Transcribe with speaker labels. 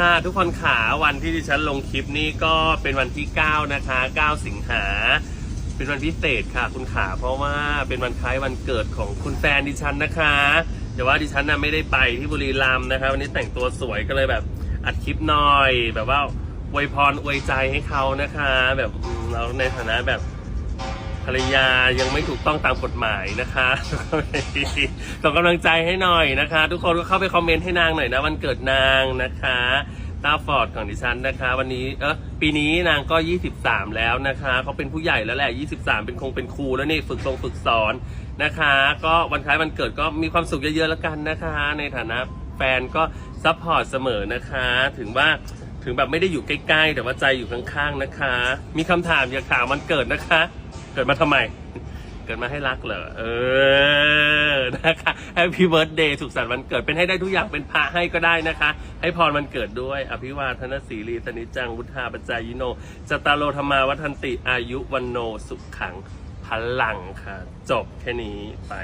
Speaker 1: ค่ะทุกคนขาวันที่ดิฉันลงคลิปนี้ก็เป็นวันที่ 9 นะคะ 9 สิงหา เป็นวันพิเศษค่ะคุณขาเพราะว่าเป็นวันคล้ายวันเกิดของคุณแฟนดิฉันนะคะแต่ว่าดิฉันน่ะไม่ได้ไปที่บุรีรัมย์นะคะวันนี้แต่งตัวสวยก็เลยแบบอัดคลิปหน่อย แบบว่าอวยพรอวยใจให้เขานะคะ แบบเราในฐานะแบบ ภรรยายังไม่ถูกต้องตามกฎหมายนะคะส่งกำลังใจให้หน่อยนะคะ ทุกคนก็เข้าไปคอมเมนต์ให้นางหน่อยนะวันเกิดนางนะคะตาฟอร์ดของดิฉันนะคะ วันนี้เออปีนี้นางก็ 23 แล้วนะคะเขาเป็นผู้ใหญ่แล้วแหละ 23 เป็นคงเป็นครูแล้วนี่ฝึกทรงฝึกสอนนะคะ ก็วันคล้ายวันเกิดก็มีความสุขเยอะๆแล้วกันนะคะ ในฐานะแฟนก็ซัพพอร์ตเสมอนะคะ ถึงว่าถึงแบบไม่ได้อยู่ใกล้ๆ แต่ว่าใจอยู่ข้างๆนะคะ มีคำถามอยากถามวันเกิดนะคะ เกิดมาทำไม เกิดมาให้รักเหรอ เออ นะคะ Happy Birthday สุขสันต์วันเกิดเป็นให้ได้ทุกอย่างเป็นพระให้ก็ได้นะคะ ให้พรวันเกิดด้วย อภิวาทนศีรีสนิจจัง วุฒาปจายโนจตารโลธรรมาวัฒนติอายุวันโนสุขขังพลังค่ะ จบแค่นี้ไป